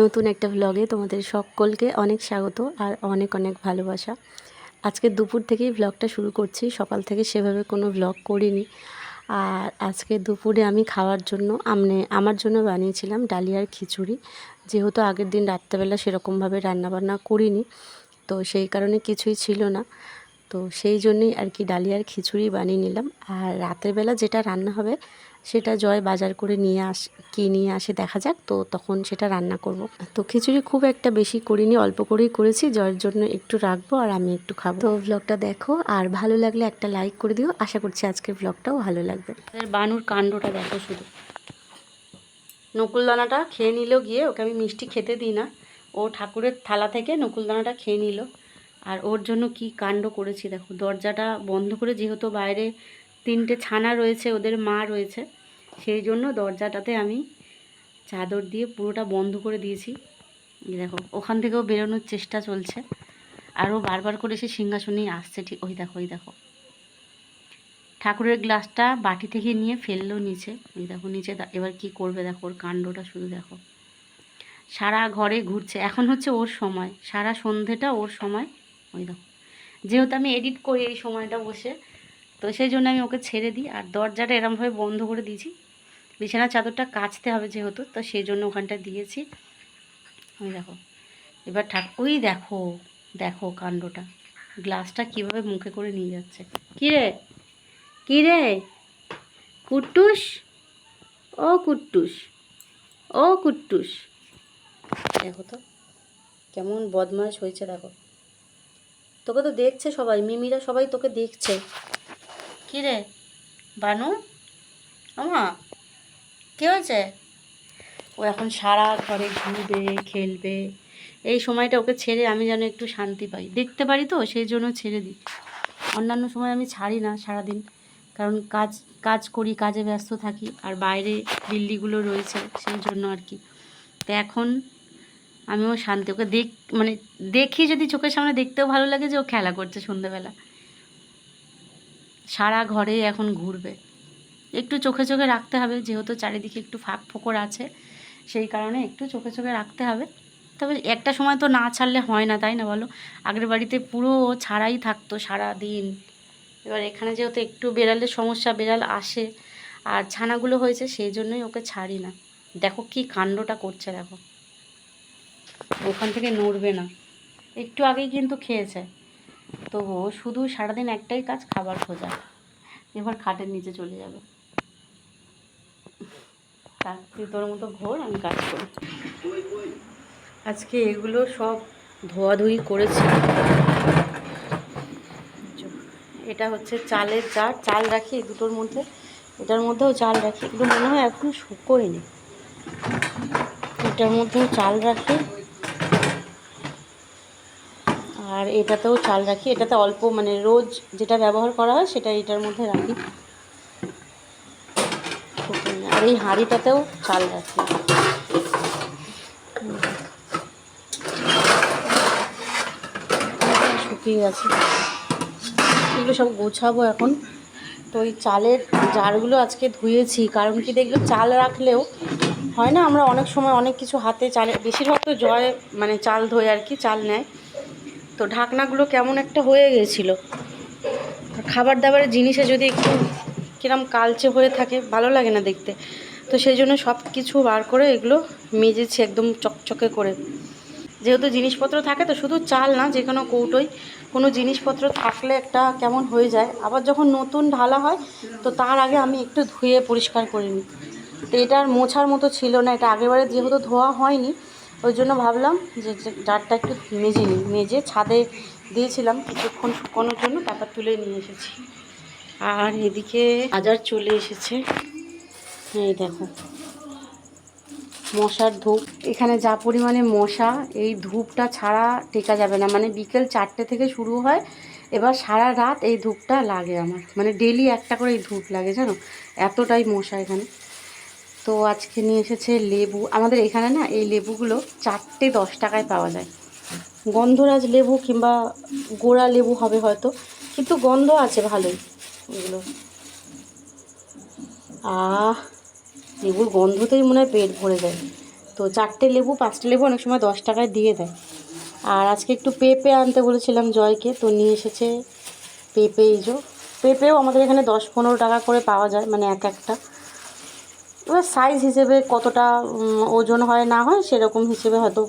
নতুন একটা ভ্লগে তোমাদের সকলকে অনেক স্বাগত আর অনেক অনেক ভালোবাসা। আজকে দুপুর থেকেই ভ্লগটা শুরু করছি, সকাল থেকে সেভাবে কোনো ভ্লগ করিনি। আর আজকে দুপুরে আমি খাওয়ার জন্য আমনে, আমার জন্য বানিয়েছিলাম ডালিয়ার খিচুড়ি। যেহেতু আগের দিন রাত্রেবেলা সেরকমভাবে রান্নাবান্না করিনি, তো সেই কারণে কিছুই ছিল না। তো সেই জন্যই আর কি ডালিয়ার খিচুড়ি বানিয়ে নিলাম। আর রাতের বেলা যেটা রান্না হবে সেটা জয় বাজার করে নিয়ে আস, কি নিয়ে আসে দেখা যাক। তো তখন সেটা রান্না করব। তো খিচুড়ি খুব একটা বেশি করিনি, অল্প করেই করেছি। জয়ের জন্য একটু রাখব আর আমি একটু খাব। তো ব্লগটা দেখো আর ভালো লাগলে একটা লাইক করে দিও। আশা করছি আজকের ব্লগটাও ভালো লাগবে। বানুর কাণ্ডটা দেখো শুধু। নকুলদানাটা খেয়ে নিল গিয়ে, ওকে আমি মিষ্টি খেতে দিই না। ও ঠাকুরের থালা থেকে নকুলদানাটা খেয়ে নিল। আর ওর জন্য কি কাণ্ড করেছি দেখো। দরজাটা বন্ধ করে যেহেতু বাইরে তিনটে ছানা রয়েছে, ওদের মা রয়েছে। সেই জন্য দরজাটাতে আমি চাদর দিয়ে পুরোটা বন্ধ করে দিয়েছি। দেখো, ওখান থেকেও বেরোনোর চেষ্টা চলছে। আরও বারবার করে সে সিংহাসনেই আসছে, ঠিক, ওই দেখো ওই দেখো। ঠাকুরের গ্লাসটা বাটি থেকে নিয়ে ফেলল নিচে। ওই দেখো, নিচে এবার কি করবে দেখো, ওর কাণ্ডটা শুধু দেখো। সারা ঘরে ঘুরছে। এখন হচ্ছে ওর সময়। সারা সন্ধেটা ওর সময়। ওই দেখো। যেহেতু আমি এডিট করি এই সময়টা বসে, তো সেই জন্য আমি ওকে ছেড়ে দিই। আর দরজাটা এরমভাবে বন্ধ করে দিয়েছি। বিছানার চাদরটা কাচতে হবে যেহেতু, তো সেই জন্য ওখানটা দিয়েছি। ওই দেখো, এবার ঠাক, ওই দেখো দেখো কাণ্ডটা। গ্লাসটা কীভাবে মুখে করে নিয়ে যাচ্ছে। কী রে কী রে কুট্টুস? ও কুট্টুস ও কুট্টুস। দেখো তো, কেমন বদমাশ হয়েছে, দেখো। তোকে তো দেখছে সবাই, মিমিরা সবাই তোকে দেখছে। কি রে বানু? আমা? কি হয়েছে? ও এখন সারা ঘরে ঘুরবে, খেলবে। এই সময়টা ওকে ছেড়ে আমি যেন একটু শান্তি পাই। দেখতে পারি তো, সেই জন্য ছেড়ে দিই। অন্যান্য সময় আমি ছাড়ি না সারাদিন। কারণ কাজ কাজ করি, কাজে ব্যস্ত থাকি। আর বাইরে দিল্লিগুলো রয়েছে, সেই জন্য আর কি। তো এখন আমি আমিও শান্তি। ওকে দেখ মানে দেখি যদি চোখের সামনে দেখতেও ভালো লাগে যে ও খেলা করছে সন্ধেবেলা সারা ঘরে এখন ঘুরবে। একটু চোখে চোখে রাখতে হবে, যেহেতু চারিদিকে একটু ফাঁক ফোকর আছে, সেই কারণে একটু চোখে চোখে রাখতে হবে। তবে একটা সময় তো না ছাড়লে হয় না, তাই না বলো? আগের বাড়িতে পুরো ছাড়াই থাকতো সারা দিন এবার এখানে যেহেতু একটু বেড়ালের সমস্যা, বেড়াল আসে আর ছানাগুলো হয়েছে, সেই জন্যই ওকে ছাড়ি না। দেখো কি কাণ্ডটা করছে, দেখো। ওখান থেকে নড়বে না। একটু আগেই কিন্তু খেয়েছে। তো শুধু সারাদিন একটাই কাজ, খাবার খোঁজা। এবার খাটের নিচে চলে যাবে। তুই তোর মতো ঘোর আমি কাজ করি। আজকে এগুলো সব ধোয়াধুয়ি করেছি। এটা হচ্ছে চালের জার, চাল রাখি দুটোর মধ্যে। এটার মধ্যেও চাল রাখি এগুলো মনে হয় এখনও শুকোয়নি। এটার মধ্যেও চাল রাখি। আর এটাতেও চাল রাখি। এটাতে অল্প মানে রোজ যেটা ব্যবহার করা হয় সেটা এটার মধ্যে রাখি। আর এই হাঁড়িটাতেও চাল রাখি। শুকিয়ে গেছে। এগুলো সব গোছাবো এখন। তো ওই চালের জারগুলো আজকে ধুয়েছি, কারণ কি দেখল চাল রাখলেও হয় না, আমরা অনেক সময় অনেক কিছু হাতে চালে বেশিরভাগ তো জয় মানে চাল ধোয় আর কি, চাল নেয়। তো ঢাকনাগুলো কেমন একটা হয়ে গেছিল। খাবার দাবারের জিনিসে যদি একটু কিরম কালচে হয়ে থাকে, ভালো লাগে না দেখতে। তো সেই জন্য সব কিছু বার করে এগুলো মেজেছি একদম চকচকে করে। যেহেতু জিনিসপত্র থাকে তো শুধু চাল না, যে কোনো কৌটোই, কোনো জিনিসপত্র থাকলে একটা কেমন হয়ে যায়। আবার যখন নতুন ঢালা হয়, তো তার আগে আমি একটু ধুয়ে পরিষ্কার করে নিই। তো এটা আর মোছার মতো ছিল না, এটা আগেরবারে যেহেতু ধোয়া হয়নি, ওই জন্য ভাবলাম যে জারটা একটু মেজে নিই। মেজে ছাদে দিয়েছিলাম কিছুক্ষণ শুকোনোর জন্য, তারপর তুলে নিয়ে এসেছি। আর এদিকে বাজার চলে এসেছে। এই দেখো। মশার ধূপ। এখানে যা পরিমাণে মশা, এই ধূপটা ছাড়া টেকা যাবে না। মানে বিকেল চারটে থেকে শুরু হয়। এবার সারা রাত এই ধূপটা লাগে আমার। মানে ডেলি একটা করে এই ধূপ লাগে, জানো? এতটাই মশা এখানে। তো আজকে নিয়ে এসেছে লেবু। আমাদের এখানে না এই লেবুগুলো চারটে দশ টাকায় পাওয়া যায়। গন্ধরাজ লেবু কিংবা গোড়া লেবু হবে হয়তো। কিন্তু গন্ধ আছে ভালোই। এগুলো। আহ লেবুর গন্ধতেই মনে হয় পেট ভরে যায়। তো চারটে লেবু, পাঁচটা লেবু অনেক সময় দশ টাকায় দিয়ে দেয়। আর আজকে একটু পেঁপে আনতে বলেছিলাম জয়কে, তো নিয়ে এসেছে পেঁপে ইজো পেঁপেও আমাদের এখানে দশ পনেরো টাকা করে পাওয়া যায় মানে এক একটা। এবার সাইজ হিসেবে কতটা ওজন হয় না হয় সেরকম হিসেবে হয়তো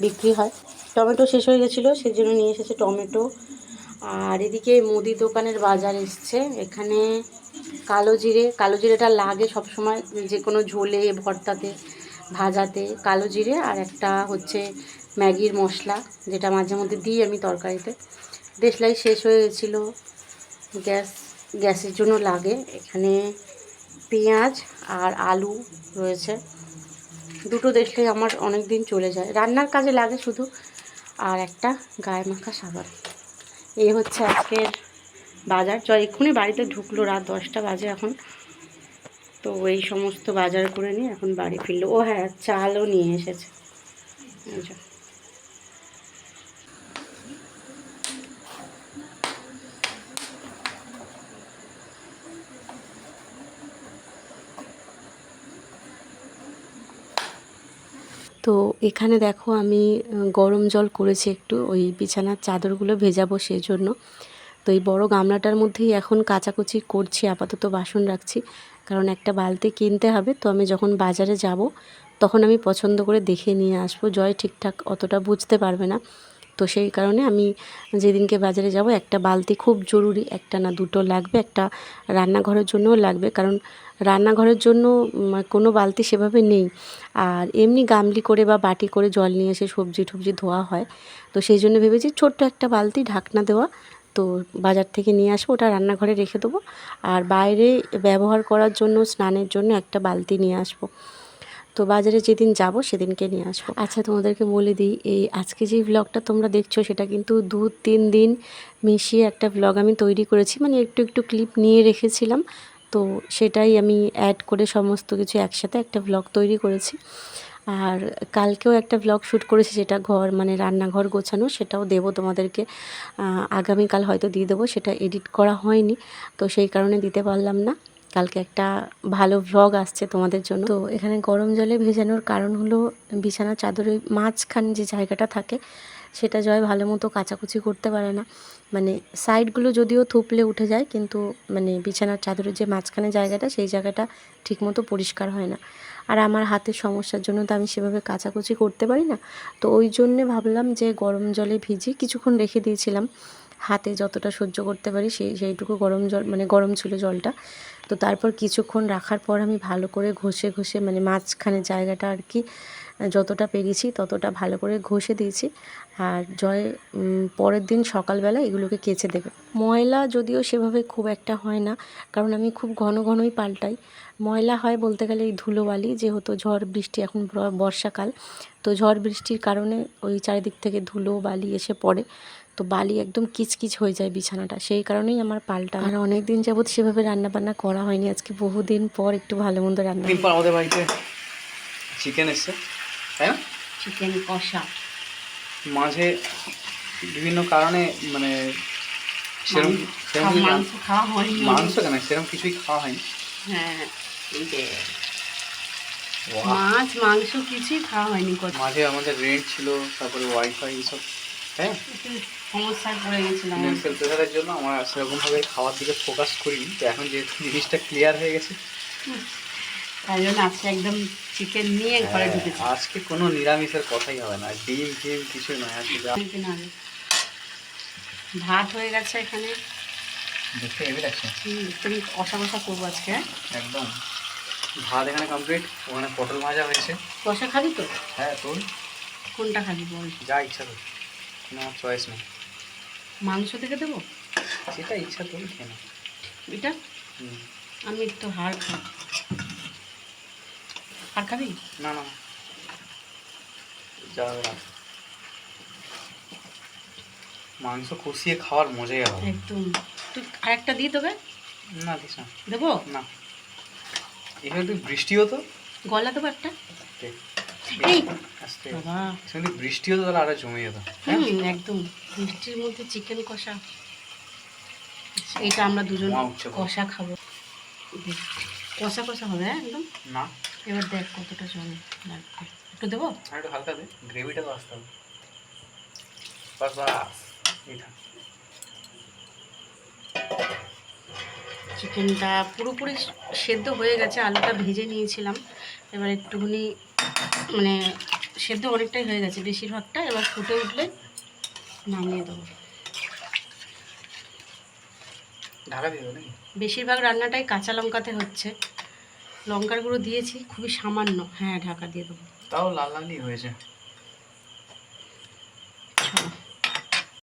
বিক্রি হয়। টমেটো শেষ হয়ে গেছিল সেই জন্য নিয়ে এসেছে টমেটো। আর এদিকে মুদি দোকানের বাজার এসছে। এখানে কালো জিরে, কালো জিরেটা লাগে সব সময় যে কোনো ঝোলে, ভর্তাতে, ভাজাতে কালো জিরে আর একটা হচ্ছে ম্যাগির মশলা যেটা মাঝে মধ্যে দিই আমি তরকারিতে। দেশলাই শেষ হয়ে গেছিল। গ্যাস, গ্যাসের জন্য লাগে। এখানে পেঁয়াজ আর আলু রয়েছে। দুটো দেশলাই আমার অনেক দিন চলে যায়। রান্নার কাজে লাগে শুধু। আর একটা গায়ে মাখা সাবান। এই হচ্ছে আজকের বাজার। চ এক্ষুনি বাড়িতে ঢুকলো, রাত দশটা বাজে এখন। তো এই সমস্ত বাজার করে নিয়ে এখন বাড়ি ফিরলো। ও হ্যাঁ চালও নিয়ে এসেছে। এই যে। তো এখানে দেখো আমি গরম জল করেছি একটু, ওই বিছানার চাদরগুলো ভেজাবো সেই জন্য তো এই বড় গামলাটার মধ্যেই এখন কাচাকুচি করছি, আপাতত বাসন রাখছি, কারণ একটা বালতি কিনতে হবে। তো আমি যখন বাজারে যাব, তখন আমি পছন্দ করে দেখে নিয়ে আসব। জয় ঠিকঠাক অতটা বুঝতে পারবে না। তো সেই কারণে আমি যেদিনকে বাজারে যাব, একটা বালতি খুব জরুরি, একটা না দুটো লাগবে, একটা রান্নাঘরের জন্যও লাগবে। কারণ রান্নাঘরের জন্য কোনো বালতি সেভাবে নেই। আর এমনি গামলি করে বা বাটি করে জল নিয়ে এসে সবজি টবজি ধোয়া হয়। তো সেই জন্য ভেবেছি ছোট্ট একটা বালতি, ঢাকনা দেওয়া, তো বাজার থেকে নিয়ে আসব, ওটা রান্নাঘরে রেখে দেবো। আর বাইরে ব্যবহার করার জন্য, স্নানের জন্য একটা বালতি নিয়ে আসব। তো বাজারে যেদিন যাব, সেদিনকে নিয়ে আসব। আচ্ছা তোমাদেরকে বলে দিই, এই আজকে যে ব্লগটা তোমরা দেখছ, সেটা কিন্তু দু তিন দিন মিশিয়ে একটা ব্লগ আমি তৈরি করেছি। মানে একটু একটু ক্লিপ নিয়ে রেখেছিলাম। তো সেটাই আমি অ্যাড করে সমস্ত কিছু একসাথে একটা ব্লগ তৈরি করেছি। আর কালকেও একটা ব্লগ শ্যুট করেছি যেটা ঘর মানে রান্নাঘর গোছানো, সেটাও দেবো তোমাদেরকে। আগামীকাল হয়তো দিয়ে দেবো, সেটা এডিট করা হয়নি। তো সেই কারণে দিতে পারলাম না। কালকে একটা ভালো ভ্লগ আসছে তোমাদের জন্য। তো এখানে গরম জলে ভেজানোর কারণ হলো বিছানার চাদরের মাঝখানে যে জায়গাটা থাকে, সেটা জয় ভালো মতো কাচাকুচি করতে পারে না। মানে সাইডগুলো যদিও থুপলে উঠে যায়, কিন্তু মানে বিছানার চাদরের যে মাঝখানে জায়গাটা, সেই জায়গাটা ঠিকমতো পরিষ্কার হয় না। আর আমার হাতের সমস্যার জন্য তো আমি সেভাবে কাচাকুচি করতে পারি না। তো ওই জন্যে ভাবলাম যে গরম জলে ভিজি কিছুক্ষণ রেখে দিয়েছিলাম। হাতে যতটা সহ্য করতে পারি সেই, সেইটুকু গরম জল মানে গরম ছিল জলটা। তো তারপর কিছুক্ষণ রাখার পর আমি ভালো করে ঘষে ঘষে মানে মাঝখানে জায়গাটা আর কি যতটা পেরেছি ততটা ভালো করে ঘষে দিয়েছি। আর জয় পরের দিন সকালবেলা এগুলোকে কেচে দেবে। ময়লা যদিও সেভাবে খুব একটা হয় না কারণ আমি খুব ঘন ঘনই পাল্টাই। ময়লা হয় বলতে গেলে এই ধুলোবালি যেহেতু ঝড় বৃষ্টি এখন বর্ষাকাল তো ঝড় বৃষ্টির কারণে ওই চারিদিক থেকে ধুলো বালি এসে পড়ে। তো বালি একদম কিচকিচ হয়ে যায় বিছানাটা সেই কারণেই আমার পাল্টা। আর অনেক দিন যাবৎ সেভাবে রান্না বান্না করা হয়নি আজকে বহুদিন পর একটু ভালো মন্দ রান্না আমাদের বাড়িতে চিকেন এসছে। তাই না? চিকেন কষা। মাঝে বিভিন্ন কারণে মানে সেরকম সেরকম মাংস খাওয়া হয়নি। মাংস কেন? সেরকম কিছুই খাওয়া হয়নি। হ্যাঁ যে! মাছ মাংস কিছুই খাওয়া হয়নি মাঝে আমাদের রেন্ট ছিল তারপরে ওয়াইফাই এইসব হ্যাঁ? সমস্যায় পড়ে গেছিলাম। ফিনান্সিয়াল প্রেশারের জন্য আমরা সেরকমভাবে খাওয়ার দিকে ফোকাস করিনি। তো এখন যেহেতু জিনিসটা ক্লিয়ার হয়ে গেছে তাই জন্য আজকে একদম চিকেন নিয়ে ঘরে হ্যাঁ, ঢুকেছি। আজকে কোনো নিরামিষের কথাই হবে না ডিম টিম কিছুই নয় আজকে আগে। ভাত হয়ে গেছে এখানে। দেখতে হেভি লাগছে। তুমি কষা কষা করব আজকে? একদম। ভাত এখানে কমপ্লিট ওখানে পটল ভাজা হয়েছে। কষা খাবি তো? হ্যাঁ তোর? কোনটা খাবি বল। যা ইচ্ছা তোর। কোনো চয়েস নেই। মাংস থেকে দেবো? যেটা ইচ্ছা তোর খেয়ে না। এটা? আমি তো হাড় খাই হাড় খাবি? না না যা রাখ। মাংস কষিয়ে খাওয়ার মজাই আলাদা। একদম। তুই আরেকটা দিয়ে দেবে? না দিস না। দেবো? না। এখানে তুই বৃষ্টি হতো? গলা দেবো একটা? এই! বাবা। এখানে বৃষ্টি হতো তাহলে আরও জমে যেত হুম একদম। মিষ্টির মধ্যে চিকেন কষা। এটা আমরা দুজন। কষা খাব। কষা কষা হবে হ্যাঁ একদম? না। এবার দেখ কতটা জল লাগবে। একটু দেবো? আর একটু হালকা দে গ্রেভিটা তো আসতে হবে। বাস বাস এই থাক। চিকেনটা পুরোপুরি সেদ্ধ হয়ে গেছে আলুটা ভেজে নিয়েছিলাম। এবার একটুখানি মানে সেদ্ধ অনেকটাই হয়ে গেছে বেশিরভাগটা। এবার ফুটে উঠলে নামিয়ে দেবো। বেশিরভাগ রান্নাটাই কাঁচা লঙ্কাতে হচ্ছে। লঙ্কার গুঁড়ো দিয়েছি খুবই সামান্য। হ্যাঁ ঢাকা দিয়ে দেবো। তাও লাল লালই হয়েছে।